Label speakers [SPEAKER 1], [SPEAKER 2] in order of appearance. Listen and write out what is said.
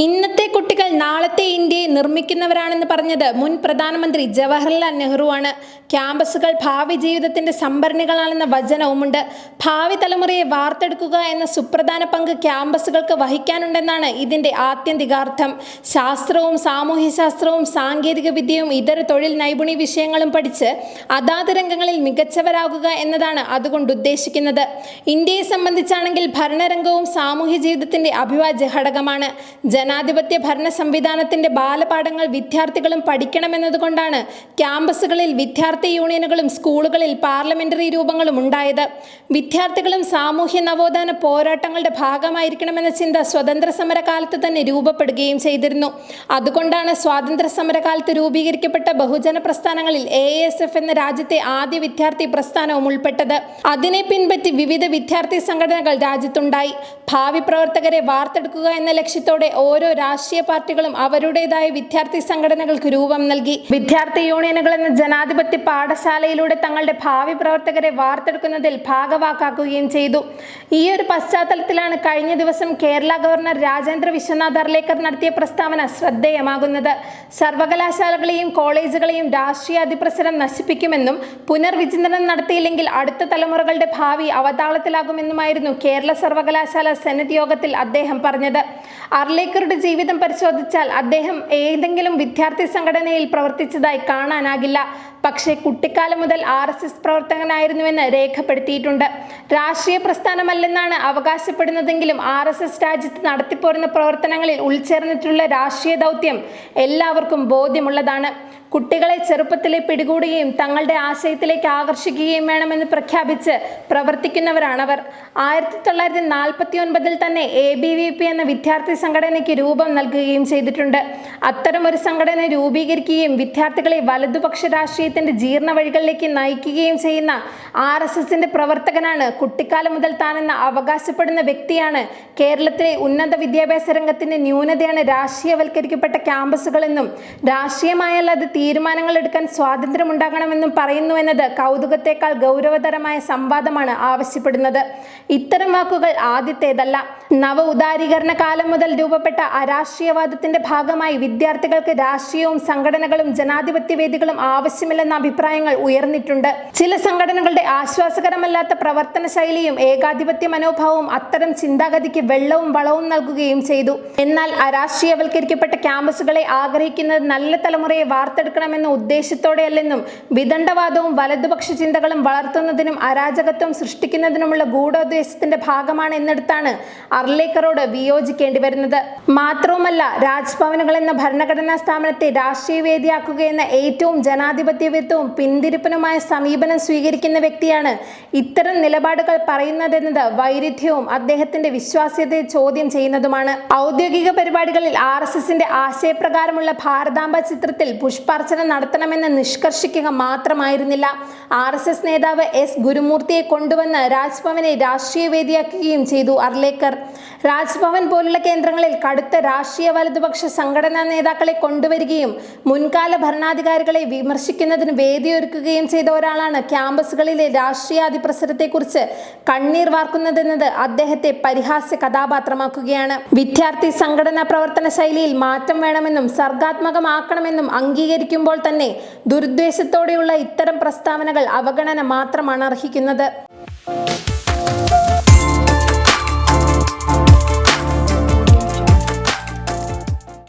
[SPEAKER 1] ഇന്നത്തെ കുട്ടികൾ നാളത്തെ ഇന്ത്യയെ നിർമ്മിക്കുന്നവരാണെന്ന് പറഞ്ഞത് മുൻ പ്രധാനമന്ത്രി ജവഹർലാൽ നെഹ്റുവാണ്. ക്യാമ്പസുകൾ ഭാവി ജീവിതത്തിന്റെ സംഭരണികളാണെന്ന വചനവുമുണ്ട്. ഭാവി തലമുറയെ വാർത്തെടുക്കുക എന്ന സുപ്രധാന പങ്ക് ക്യാമ്പസുകൾക്ക് വഹിക്കാനുണ്ടെന്നാണ് ഇതിന്റെ ആത്യന്തികാർത്ഥം. ശാസ്ത്രവും സാമൂഹ്യശാസ്ത്രവും സാങ്കേതിക വിദ്യയും ഇതര തൊഴിൽ നൈപുണി വിഷയങ്ങളും പഠിച്ച് അതാത് രംഗങ്ങളിൽ മികച്ചവരാകുക എന്നതാണ് അതുകൊണ്ട് ഉദ്ദേശിക്കുന്നത്. ഇന്ത്യയെ സംബന്ധിച്ചാണെങ്കിൽ ഭരണരംഗവും സാമൂഹ്യ ജീവിതത്തിന്റെ അഭിവാജ്യ ഘടകമാണ്. ജനാധിപത്യ ഭരണ സംവിധാനത്തിന്റെ ബാലപാഠങ്ങൾ വിദ്യാർത്ഥികളും പഠിക്കണമെന്നതുകൊണ്ടാണ് ക്യാമ്പസുകളിൽ വിദ്യാർത്ഥി യൂണിയനുകളും സ്കൂളുകളിൽ പാർലമെന്ററി രൂപങ്ങളും ഉണ്ടായത്. വിദ്യാർത്ഥികളും സാമൂഹ്യ നവോത്ഥാന പോരാട്ടങ്ങളുടെ ഭാഗമായിരിക്കണമെന്ന ചിന്ത സ്വതന്ത്ര സമരകാലത്ത് തന്നെ രൂപപ്പെടുകയും ചെയ്തിരുന്നു. അതുകൊണ്ടാണ് സ്വാതന്ത്ര്യ സമരകാലത്ത് രൂപീകരിക്കപ്പെട്ട ബഹുജന പ്രസ്ഥാനങ്ങളിൽ എ എസ് എഫ് എന്ന രാജ്യത്തെ ആദ്യ വിദ്യാർത്ഥി പ്രസ്ഥാനവും ഉൾപ്പെട്ടത്. അതിനെ പിൻപറ്റി വിവിധ വിദ്യാർത്ഥി സംഘടനകൾ രാജ്യത്തുണ്ടായി. ഭാവി പ്രവർത്തകരെ വാർത്തെടുക്കുക എന്ന ലക്ഷ്യത്തോടെ ഓരോ രാഷ്ട്രീയ പാർട്ടികളും അവരുടേതായ വിദ്യാർത്ഥി സംഘടനകൾക്ക് രൂപം നൽകി. വിദ്യാർത്ഥി യൂണിയനുകൾ എന്ന ജനാധിപത്യ പാഠശാലയിലൂടെ തങ്ങളുടെ ഭാവി പ്രവർത്തകരെ വാർത്തെടുക്കുന്നതിൽ ഭാഗവാക്കാക്കുകയും ചെയ്തു. ഈ ഒരു പശ്ചാത്തലത്തിലാണ് കഴിഞ്ഞ ദിവസം കേരള ഗവർണർ രാജേന്ദ്ര വിശ്വനാഥ് അർലേക്കർ നടത്തിയ പ്രസ്താവന ശ്രദ്ധേയമാകുന്നത്. സർവകലാശാലകളെയും കോളേജുകളെയും രാഷ്ട്രീയ അതിപ്രസരം നശിപ്പിക്കുമെന്നും പുനർവിചിന്തനം നടത്തിയില്ലെങ്കിൽ അടുത്ത തലമുറകളുടെ ഭാവി അവതാളത്തിലാകുമെന്നുമായിരുന്നു കേരള സർവകലാശാല സെനറ്റ് യോഗത്തിൽ അദ്ദേഹം പറഞ്ഞത്. അർലേക്കറുടെ ജീവിതം പരിശോധിച്ചാൽ അദ്ദേഹം ഏതെങ്കിലും വിദ്യാർത്ഥി സംഘടനയിൽ പ്രവർത്തിച്ചതായി കാണാനാകില്ല. പക്ഷേ കുട്ടിക്കാലം മുതൽ ആർ എസ് എസ് പ്രവർത്തകനായിരുന്നുവെന്ന് രേഖപ്പെടുത്തിയിട്ടുണ്ട്. രാഷ്ട്രീയ പ്രസ്ഥാനമല്ലെന്നാണ് അവകാശപ്പെടുന്നതെങ്കിലും ആർ എസ് എസ് രാജ്യത്ത് നടത്തിപ്പോരുന്ന പ്രവർത്തനങ്ങളിൽ ഉൾച്ചേർന്നിട്ടുള്ള രാഷ്ട്രീയ ദൗത്യം എല്ലാവർക്കും ബോധ്യമുള്ളതാണ്. കുട്ടികളെ ചെറുപ്പത്തിലെ പിടികൂടുകയും തങ്ങളുടെ ആശയത്തിലേക്ക് ആകർഷിക്കുകയും വേണമെന്ന് പ്രഖ്യാപിച്ച് പ്രവർത്തിക്കുന്നവരാണവർ. ആയിരത്തി തൊള്ളായിരത്തി നാൽപ്പത്തി ഒൻപതിൽ തന്നെ എ ബി വി പി എന്ന വിദ്യാർത്ഥി സംഘടനയ്ക്ക് രൂപം നൽകുകയും ചെയ്തിട്ടുണ്ട്. അത്തരം ഒരു സംഘടന രൂപീകരിക്കുകയും വിദ്യാർത്ഥികളെ വലതുപക്ഷ രാഷ്ട്രീയത്തിന്റെ ജീർണ വഴികളിലേക്ക് നയിക്കുകയും ചെയ്യുന്ന ആർ എസ് എസിന്റെ പ്രവർത്തകനാണ് കുട്ടിക്കാലം മുതൽ താനെന്ന് അവകാശപ്പെടുന്ന വ്യക്തിയാണ്. കേരളത്തിലെ ഉന്നത വിദ്യാഭ്യാസ രംഗത്തിന്റെ ന്യൂനതയാണ് രാഷ്ട്രീയവൽക്കരിക്കപ്പെട്ട ക്യാമ്പസുകളെന്നും രാഷ്ട്രീയമായാൽ അത് തീരുമാനങ്ങൾ എടുക്കാൻ സ്വാതന്ത്ര്യമുണ്ടാകണമെന്നും പറയുന്നു എന്നത് കൗതുകത്തെക്കാൾ ഗൗരവതരമായ സംവാദമാണ് ആവശ്യപ്പെടുന്നത്. ഇത്തരം വാക്കുകൾ ആദ്യത്തേതല്ല. നവ ഉദാരീകരണ കാലം മുതൽ രൂപപ്പെട്ട അരാഷ്ട്രീയവാദത്തിന്റെ ഭാഗമായി വിദ്യാർത്ഥികൾക്ക് രാഷ്ട്രീയവും സംഘടനകളും ജനാധിപത്യ വേദികളും ആവശ്യമില്ലെന്ന അഭിപ്രായങ്ങൾ ഉയർന്നിട്ടുണ്ട്. ചില സംഘടനകളുടെ ആശ്വാസകരമല്ലാത്ത പ്രവർത്തന ശൈലിയും ഏകാധിപത്യ മനോഭാവവും അത്തരം ചിന്താഗതിക്ക് വെള്ളവും വളവും നൽകുകയും ചെയ്തു. എന്നാൽ അരാഷ്ട്രീയവൽക്കരിക്കപ്പെട്ട ക്യാമ്പസുകളെ ആഗ്രഹിക്കുന്നത് നല്ല തലമുറയെ വാർത്തെടുക്കണമെന്ന ഉദ്ദേശത്തോടെയല്ലെന്നും വിദണ്ഡവാദവും വലതുപക്ഷ ചിന്തകളും വളർത്തുന്നതിനും അരാജകത്വം സൃഷ്ടിക്കുന്നതിനുമുള്ള ഗൂഢോദ്ദേശത്തിന്റെ ഭാഗമാണ് എന്നിടത്താണ് അർലേക്കറോട് വിയോജിക്കേണ്ടി വരുന്നത് മാത്രവുമല്ല രാജ്ഭവനുകൾ എന്ന ഭരണഘടനാ സ്ഥാപനത്തെ രാഷ്ട്രീയ വേദിയാക്കുകയെന്ന ഏറ്റവും ജനാധിപത്യവിരുദ്ധവും പിന്തിരിപ്പനുമായ സമീപനം സ്വീകരിക്കുന്ന വ്യക്തിയാണ് ഇത്തരം നിലപാടുകൾ പറയുന്നതെന്നത് വൈരുദ്ധ്യവും അദ്ദേഹത്തിന്റെ വിശ്വാസ്യതയെ ചോദ്യം ചെയ്യുന്നതുമാണ്. ഔദ്യോഗിക പരിപാടികളിൽ ആർ എസ് എസിന്റെ ആശയപ്രകാരമുള്ള ഭാരതാംബ ചിത്രത്തിൽ പുഷ്പാർച്ചന നടത്തണമെന്ന് നിഷ്കർഷിക്കുക മാത്രമായിരുന്നില്ല. ആർ എസ് എസ് നേതാവ് എസ് ഗുരുമൂർത്തിയെ കൊണ്ടുവന്ന് രാജ്ഭവനെ രാഷ്ട്രീയ വേദിയാക്കുകയും ചെയ്തു അർലേക്കർ. രാജ്ഭവൻ പോലുള്ള കേന്ദ്രങ്ങളിൽ കടുത്ത രാഷ്ട്രീയ വലതുപക്ഷ സംഘടനാ നേതാക്കളെ കൊണ്ടുവരികയും മുൻകാല ഭരണാധികാരികളെ വിമർശിക്കുന്നതിന് വേദിയൊരുക്കുകയും ചെയ്ത ഒരാളാണ് ക്യാമ്പസുകളിലെ രാഷ്ട്രീയാതിപ്രസരത്തെക്കുറിച്ച് കണ്ണീർ വാർക്കുന്നതെന്നത് അദ്ദേഹത്തെ പരിഹാസ്യ കഥാപാത്രമാക്കുകയാണ്. വിദ്യാർത്ഥി സംഘടനാ പ്രവർത്തന ശൈലിയിൽ മാറ്റം വേണമെന്നും സർഗാത്മകമാക്കണമെന്നും അംഗീകരിക്കുമ്പോൾ തന്നെ ദുരുദ്ദേശത്തോടെയുള്ള ഇത്തരം പ്രസ്താവനകൾ അവഗണന മാത്രമാണ് അർഹിക്കുന്നത്.